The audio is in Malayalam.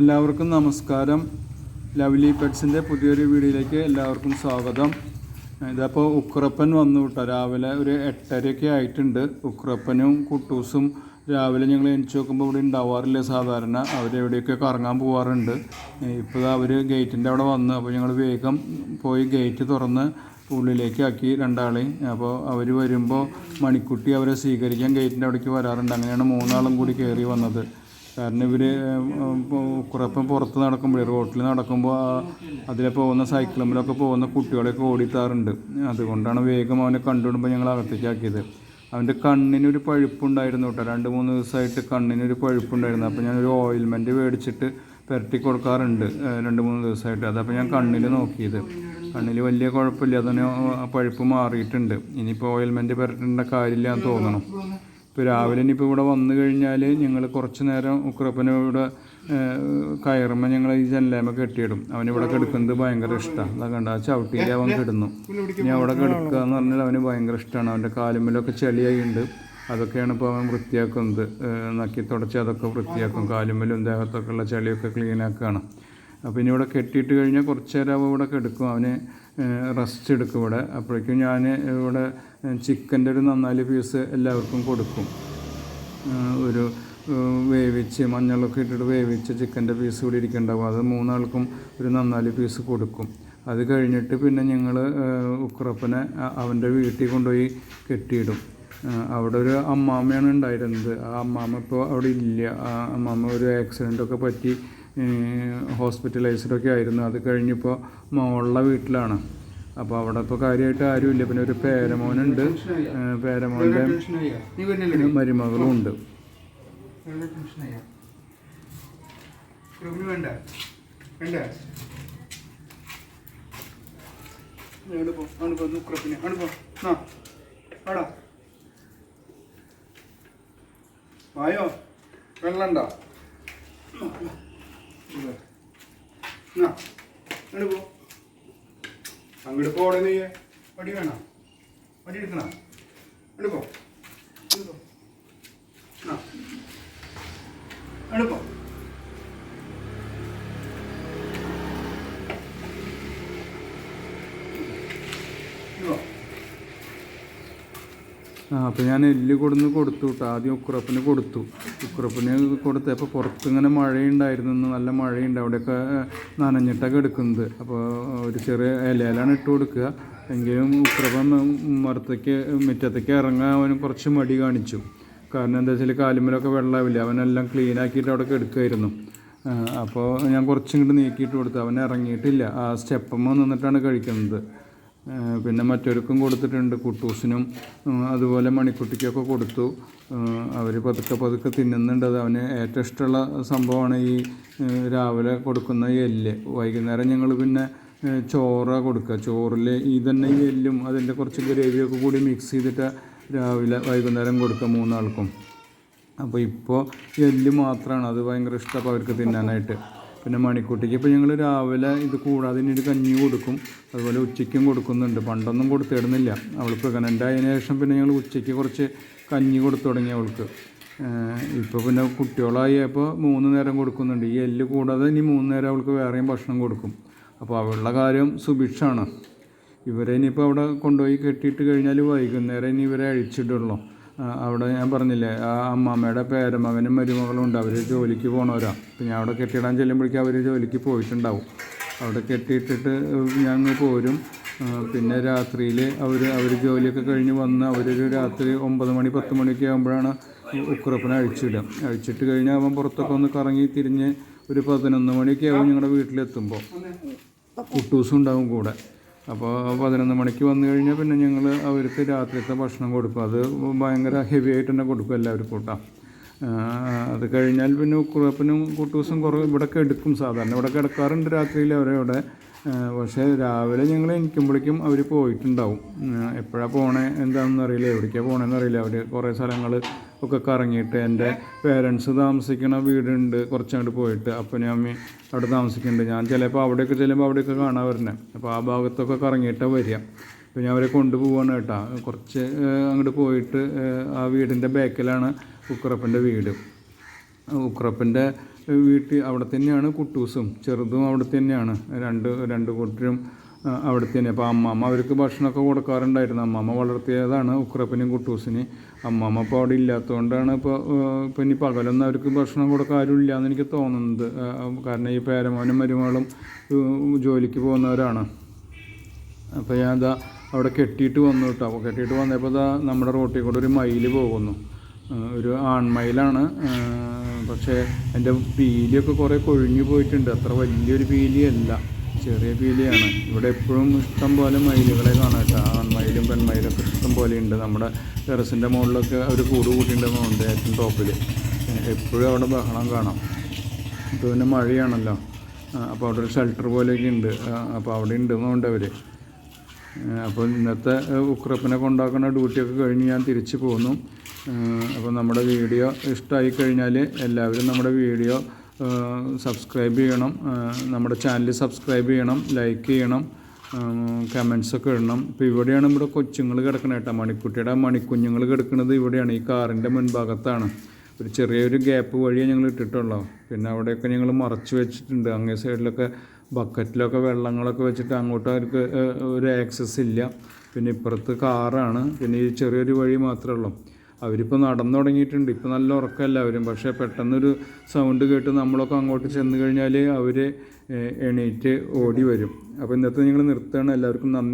എല്ലാവർക്കും നമസ്കാരം. ലവ്ലി പെറ്റ്സിന്റെ പുതിയൊരു വീഡിയോയിലേക്ക് എല്ലാവർക്കും സ്വാഗതം. ഇതപ്പോൾ ഉക്രപ്പൻ വന്നു കേട്ടോ. രാവിലെ ഒരു എട്ടരയൊക്കെ ആയിട്ടുണ്ട്. ഉക്രപ്പനും കുട്ടൂസും രാവിലെ ഞങ്ങൾ എണിച്ച് നോക്കുമ്പോൾ ഇവിടെ ഉണ്ടാവാറില്ല സാധാരണ? അവരെവിടെയൊക്കെ കറങ്ങാൻ പോവാറുണ്ട്. ഇപ്പോൾ അവർ ഗേറ്റിന്റെ അവിടെ വന്ന്. അപ്പോൾ ഞങ്ങൾ വേഗം പോയി ഗേറ്റ് തുറന്ന് ഉള്ളിലേക്ക് ആക്കി രണ്ടാളെയും. അപ്പോൾ അവർ വരുമ്പോൾ മണിക്കുട്ടി അവരെ സ്വീകരിക്കാൻ ഗേറ്റിന്റെ അവിടേക്ക് വരാറുണ്ട്. അങ്ങനെയാണ് മൂന്നാളും കൂടി കയറി വന്നത്. കാരണം ഇവർ കുറപ്പം പുറത്ത് നടക്കുമ്പോൾ റോട്ടിൽ നടക്കുമ്പോൾ അതിലെ പോകുന്ന സൈക്കിളുമ്പിലൊക്കെ പോകുന്ന കുട്ടികളെയൊക്കെ ഓടിത്താറുണ്ട്. അതുകൊണ്ടാണ് വേഗം അവനെ കണ്ടുവിടുമ്പോൾ ഞങ്ങൾ അകത്തേക്കാക്കിയത്. അവന്റെ കണ്ണിനൊരു പഴുപ്പുണ്ടായിരുന്നു കേട്ടോ. രണ്ട് മൂന്ന് ദിവസമായിട്ട് കണ്ണിനൊരു പഴുപ്പുണ്ടായിരുന്നു. അപ്പോൾ ഞാനൊരു ഓയിൽമെന്റ് മേടിച്ചിട്ട് പുരട്ടി കൊടുക്കാറുണ്ട് രണ്ട് മൂന്ന് ദിവസമായിട്ട്. അതപ്പോൾ ഞാൻ കണ്ണിൽ നോക്കിയത്. കണ്ണിൽ വലിയ കുഴപ്പമില്ല. അതിന് പഴുപ്പ് മാറിയിട്ടുണ്ട്. ഇനിയിപ്പോൾ ഓയിൽമെന്റ് പുരട്ടേണ്ട കാര്യമില്ല എന്ന് തോന്നണം. ഇപ്പോൾ രാവിലെ ഇനിയിപ്പോൾ ഇവിടെ വന്നു കഴിഞ്ഞാൽ ഞങ്ങൾ കുറച്ച് നേരം ഉക്രപ്പനെ ഇവിടെ കയറുമ്പോൾ ഞങ്ങൾ ഈ ജനലേമ കെട്ടിയിടും. അവനിവിടെ കിടക്കുന്നത് ഭയങ്കര ഇഷ്ടമാണ് അതാ കണ്ട ആ ചവിട്ടിയിൽ അവൻ കിടന്നു. ഇനി അവിടെ കിടക്കുക എന്ന് പറഞ്ഞാൽ അവന് ഭയങ്കര ഇഷ്ടമാണ് അവന്റെ കാലുമ്മിലൊക്കെ ചെളിയായിട്ടുണ്ട് അതൊക്കെയാണ് ഇപ്പോൾ അവൻ വൃത്തിയാക്കുന്നത്. നക്കി തുടച്ച് അതൊക്കെ വൃത്തിയാക്കും. കാലുമ്മലും ദേഹത്തൊക്കെ ഉള്ള ചെളിയൊക്കെ ക്ലീനാക്കുകയാണ് അപ്പോൾ ഇനി ഇവിടെ കെട്ടിയിട്ട് കഴിഞ്ഞാൽ കുറച്ച് നേരം അവൻ ഇവിടെ കിടക്കും. അവന് റെസ്റ്റ് എടുക്കും ഇവിടെ. അപ്പോഴേക്കും ഞാൻ ഇവിടെ ചിക്കന്റെ ഒരു നന്നാൽ പീസ് എല്ലാവർക്കും കൊടുക്കും. ഒരു വേവിച്ച് മഞ്ഞളൊക്കെ ഇട്ടിട്ട് വേവിച്ച് ചിക്കന്റെ പീസ് കൂടി ഇരിക്കുന്നുണ്ടാവും അത് മൂന്നാൾക്കും ഒരു നന്നാൽ പീസ് കൊടുക്കും. അത് കഴിഞ്ഞിട്ട് പിന്നെ ഞങ്ങൾ ഉക്രപ്പനെ അവന്റെ വീട്ടിൽ കൊണ്ടുപോയി കെട്ടിയിടും. അവിടെ ഒരു അമ്മാമ്മയാണ് ഉണ്ടായിരുന്നത്. ആ അമ്മാമ്മ ഇപ്പോൾ അവിടെ ഇല്ല. ആ അമ്മാമ്മ ഒരു ആക്സിഡന്റൊക്കെ പറ്റി ഹോസ്പിറ്റലൈസ്ഡൊക്കെ ആയിരുന്നു. അത് കഴിഞ്ഞിപ്പോൾ മോളുടെ വീട്ടിലാണ്. അപ്പോൾ അവിടെ ഇപ്പോൾ കാര്യമായിട്ട് ആരുമില്ല. പിന്നെ ഒരു പേരമോനുണ്ട്. പേരമോന്റെ മരുമകളും ഉണ്ട് വായോ? വെള്ളണ്ടോ? അങ്ങോട്ട് പോ അങ്ങോട്ട് പോ. നുക്രപ്പിന് അങ്ങോട്ട് പോ നാ വാടാ വായോ വെള്ളം ഉണ്ടോ പോ അങ്ങോട്ട് പോടെ നീ വടി വേണം? വടി എടുക്കണം? അങ്ങോട്ട് പോ. അങ്ങോട്ട് പോ. ആ അപ്പോൾ ഞാൻ എല്ല് കൊടുന്ന് കൊടുത്തു കേട്ടോ ആദ്യം ഉക്രപ്പിന് കൊടുത്തു. ഉക്രപ്പിന് കൊടുത്തപ്പോൾ പുറത്തിങ്ങനെ മഴയുണ്ടായിരുന്നു. നല്ല മഴയുണ്ട്. അവിടെയൊക്കെ നനഞ്ഞിട്ടൊക്കെ എടുക്കുന്നത്. അപ്പോൾ ഒരു ചെറിയ ഇലയിലാണ് ഇട്ട് കൊടുക്കുക. എങ്കിലും ഉക്രപ്പൻ മരത്തേക്ക് മുറ്റത്തേക്ക് ഇറങ്ങാൻ അവന് കുറച്ച് മടി കാണിച്ചു. കാരണം എന്താ വെച്ചാൽ കാലുമ്മലൊക്കെ വെള്ളമാവില്ല? അവനെല്ലാം ക്ലീൻ ആക്കിയിട്ട് അവിടെ എടുക്കുമായിരുന്നു. അപ്പോൾ ഞാൻ കുറച്ചും ഇങ്ങോട്ട് നീക്കിയിട്ട് കൊടുത്തു. അവൻ ഇറങ്ങിയിട്ടില്ല. ആ സ്റ്റെപ്പമ്മ നിന്നിട്ടാണ് കഴിക്കുന്നത്. പിന്നെ മറ്റൊരുക്കും കൊടുത്തിട്ടുണ്ട് കുട്ടൂസിനും. അതുപോലെ മണിക്കുട്ടിക്കൊക്കെ കൊടുത്തു. അവർ പതുക്കെ പതുക്കെ തിന്നുന്നുണ്ട്. അത് അവന് ഏറ്റവും ഇഷ്ടമുള്ള സംഭവമാണ് ഈ രാവിലെ കൊടുക്കുന്ന എല്ല്. വൈകുന്നേരം ഞങ്ങൾ പിന്നെ ചോറ് കൊടുക്കുക. ചോറിൽ ഈ തന്നെ ഈ എല്ലും അതിന്റെ കുറച്ച് ഗ്രേവിയൊക്കെ കൂടി മിക്സ് ചെയ്തിട്ട് രാവിലെ വൈകുന്നേരം കൊടുക്കുക മൂന്നാൾക്കും. അപ്പോൾ ഇപ്പോൾ എല്ല് മാത്രമാണ് അത് ഭയങ്കര ഇഷ്ടമാണ് അവർക്ക് തിന്നാനായിട്ട്. പിന്നെ മണിക്കുട്ടിക്ക് ഇപ്പോൾ ഞങ്ങൾ രാവിലെ ഇത് കൂടാതെ ഇനി ഒരു കഞ്ഞി കൊടുക്കും. അതുപോലെ ഉച്ചയ്ക്കും കൊടുക്കുന്നുണ്ട്. പണ്ടൊന്നും കൊടുത്തിടുന്നില്ല. അവൾ പ്രഗ്നന്റ് ആയതിനു ശേഷം പിന്നെ ഞങ്ങൾ ഉച്ചയ്ക്ക് കുറച്ച് കഞ്ഞി കൊടുത്തു തുടങ്ങി അവൾക്ക്. ഇപ്പോൾ പിന്നെ കുട്ടികളായപ്പോൾ മൂന്ന് നേരം കൊടുക്കുന്നുണ്ട്. ഈ എല്ല് കൂടാതെ ഇനി മൂന്ന് നേരം അവൾക്ക് വേറെയും ഭക്ഷണം കൊടുക്കും. അപ്പോൾ അവളുടെ കാര്യം സുഭിക്ഷാണ്. ഇവരെ ഇനിയിപ്പോൾ അവിടെ കൊണ്ടുപോയി കെട്ടിയിട്ട് കഴിഞ്ഞാൽ വൈകുന്നേരം ഇനി ഇവരെ അഴിച്ചിടുള്ളൂ. ആ, അവിടെ ഞാൻ പറഞ്ഞില്ലേ ആ അമ്മാമ്മയുടെ പേരമകനും മരുമകളും ഉണ്ട് അവർ ജോലിക്ക് പോണവരാ. അപ്പം ഞാൻ അവിടെ കെട്ടിയിടാൻ ചെല്ലുമ്പോഴേക്കും അവർ ജോലിക്ക് പോയിട്ടുണ്ടാവും. അവിടെ കെട്ടിയിട്ടിട്ട് അങ്ങ് പോരും. പിന്നെ രാത്രിയിൽ അവർ അവർ ജോലിയൊക്കെ കഴിഞ്ഞ് വന്ന് അവരൊരു രാത്രി ഒമ്പത് മണി പത്ത് മണിയൊക്കെ ആകുമ്പോഴാണ് ഉക്കുറപ്പനെ അഴിച്ചിടുക. അഴിച്ചിട്ട് കഴിഞ്ഞാൽ അവൻ പുറത്തൊക്കെ ഒന്ന് കറങ്ങി തിരിഞ്ഞ് ഒരു പതിനൊന്ന് മണിയൊക്കെ ആവും ഞങ്ങളുടെ വീട്ടിലെത്തുമ്പോൾ കുട്ടൂസും ഉണ്ടാവും കൂടെ. അപ്പോൾ പതിനൊന്ന് മണിക്ക് വന്നു കഴിഞ്ഞാൽ പിന്നെ ഞങ്ങൾ അവർക്ക് രാത്രിത്തെ ഭക്ഷണം കൊടുക്കും. അത് ഭയങ്കര ഹെവി ആയിട്ട് തന്നെ കൊടുക്കും എല്ലാവർക്കും കൂട്ടാം. അത് കഴിഞ്ഞാൽ പിന്നെ ഉക്കുറപ്പിനും കുട്ടൂസും കുറേ ഇവിടെ എടുക്കും. സാധാരണ ഇവിടെ കിടക്കാറുണ്ട് രാത്രിയിൽ അവരവിടെ ഇവിടെ പക്ഷേ രാവിലെ ഞങ്ങൾ എനിക്കുമ്പോഴേക്കും അവർ പോയിട്ടുണ്ടാവും. എപ്പോഴാണ് പോണേ? എന്താണെന്ന് അറിയില്ല എവിടേക്കാണ് പോണേന്ന് അറിയില്ല അവർ കുറേ സ്ഥലങ്ങൾ ഒക്കെ കറങ്ങിയിട്ട് എന്റെ പേരൻസ് താമസിക്കുന്ന വീടുണ്ട് കുറച്ചങ്ങോട്ട് പോയിട്ട്. അപ്പനും അമ്മയും അവിടെ താമസിക്കുന്നുണ്ട് ഞാൻ ചിലപ്പോൾ അവിടെയൊക്കെ ചെല്ലുമ്പോൾ അവിടെയൊക്കെ കാണാൻ വരുന്നത് അപ്പോൾ ആ ഭാഗത്തൊക്കെ കറങ്ങിയിട്ടാണ് വരിക. അപ്പോൾ ഞാൻ അവരെ കൊണ്ടുപോവാണ് കേട്ടോ. കുറച്ച് അങ്ങോട്ട് പോയിട്ട് ആ വീടിന്റെ ബാക്കിലാണ് ഉക്രപ്പന്റെ വീട്. ഉക്രപ്പന്റെ വീട്ടിൽ അവിടെ തന്നെയാണ് കുട്ടൂസും. ചെറുതും അവിടെ തന്നെയാണ്. രണ്ട് രണ്ട് കൂട്ടരും ആ, അവിടെ തന്നെ അപ്പോൾ അമ്മമ്മ അവർക്ക് ഭക്ഷണമൊക്കെ കൊടുക്കാറുണ്ടായിരുന്നു. അമ്മമ്മ വളർത്തിയതാണ് ഉക്രപ്പനും കുട്ടൂസിന്. അമ്മമ്മ ഇപ്പോൾ അവിടെ ഇല്ലാത്തതുകൊണ്ടാണ് ഇപ്പോൾ ഇപ്പം ഇനി പകലൊന്നും അവർക്ക് ഭക്ഷണം കൊടുക്കാൻ എന്ന് എനിക്ക് തോന്നുന്നത് കാരണം ഈ പേരമോനും മരുമകളും ജോലിക്ക് പോകുന്നവരാണ്. അപ്പോൾ ഞാൻ ഇതാ അവിടെ കെട്ടിയിട്ട് വന്നു കേട്ടോ അപ്പോൾ കെട്ടിയിട്ട് വന്നപ്പോൾ ഇതാ നമ്മുടെ റോട്ടിൽ കൂടെ ഒരു മയിൽ പോകുന്നു. ഒരു ആൺമയിലാണ്. പക്ഷേ എന്റെ പീലിയൊക്കെ കുറേ കൊഴിഞ്ഞു പോയിട്ടുണ്ട്. അത്ര വലിയൊരു പീലിയല്ല. ചെറിയ പീലിയാണ്. ഇവിടെ എപ്പോഴും ഇഷ്ടം പോലെ മയിലുകളെ കാണാം കേട്ടോ. ആൺമയിലും പെൺമയിലൊക്കെ ഇഷ്ടം പോലെ ഉണ്ട്. നമ്മുടെ ടെറസിന്റെ മുകളിലൊക്കെ അവർ കൂട് കൂട്ടിയിട്ടുണ്ടെന്നുണ്ട് ഏറ്റവും ടോപ്പിൽ എപ്പോഴും അവിടെ ബഹളം കാണാം. ഇപ്പോൾ പിന്നെ മഴയാണല്ലോ. അപ്പോൾ അവിടെ ഒരു ഷെൽട്ടർ പോലെയൊക്കെ ഉണ്ട്. അപ്പോൾ അവിടെ ഉണ്ടെന്നുണ്ട് അവർ അപ്പോൾ ഇന്നത്തെ ഉക്രപ്പിനെ കൊണ്ടാക്കുന്ന ഡ്യൂട്ടിയൊക്കെ കഴിഞ്ഞ് ഞാൻ തിരിച്ചു പോന്നു. അപ്പോൾ നമ്മുടെ വീഡിയോ ഇഷ്ടമായി കഴിഞ്ഞാൽ എല്ലാവരും നമ്മുടെ വീഡിയോ സബ്സ്ക്രൈബ് ചെയ്യണം. നമ്മുടെ ചാനൽ സബ്സ്ക്രൈബ് ചെയ്യണം ലൈക്ക് ചെയ്യണം കമൻസ് ഒക്കെ ഇടണം. ഇപ്പോൾ ഇവിടെയാണ് ഇവിടെ കൊച്ചുങ്ങൾ കിടക്കണത് കേട്ടോ. മണിക്കുട്ടിയുടെ മണിക്കുഞ്ഞുങ്ങൾ കിടക്കുന്നത് ഇവിടെയാണ് ഈ കാറിന്റെ മുൻഭാഗത്താണ്. ഒരു ചെറിയൊരു ഗ്യാപ്പ് വഴിയേ ഞങ്ങൾ ഇട്ടിട്ടുള്ളൂ. പിന്നെ അവിടെയൊക്കെ ഞങ്ങൾ മറച്ച് വെച്ചിട്ടുണ്ട്. അങ്ങേ സൈഡിലൊക്കെ ബക്കറ്റിലൊക്കെ വെള്ളങ്ങളൊക്കെ വെച്ചിട്ട് അങ്ങോട്ട് അവർക്ക് ഒരു ആക്സസ് ഇല്ല. പിന്നെ ഇപ്പുറത്ത് കാറാണ്. പിന്നെ ഈ ചെറിയൊരു വഴി മാത്രമേ ഉള്ളൂ. അവരിപ്പോൾ നടന്നു തുടങ്ങിയിട്ടുണ്ട്. ഇപ്പോൾ നല്ല ഉറക്കമല്ല അവരും. പക്ഷേ പെട്ടെന്നൊരു സൗണ്ട് കേട്ട് നമ്മളൊക്കെ അങ്ങോട്ട് ചെന്ന് കഴിഞ്ഞാൽ അവർ എണീറ്റ് ഓടി വരും. അപ്പോൾ ഇന്നത്തെ നിങ്ങൾ നിർത്തുകയാണ്. എല്ലാവർക്കും നന്ദി.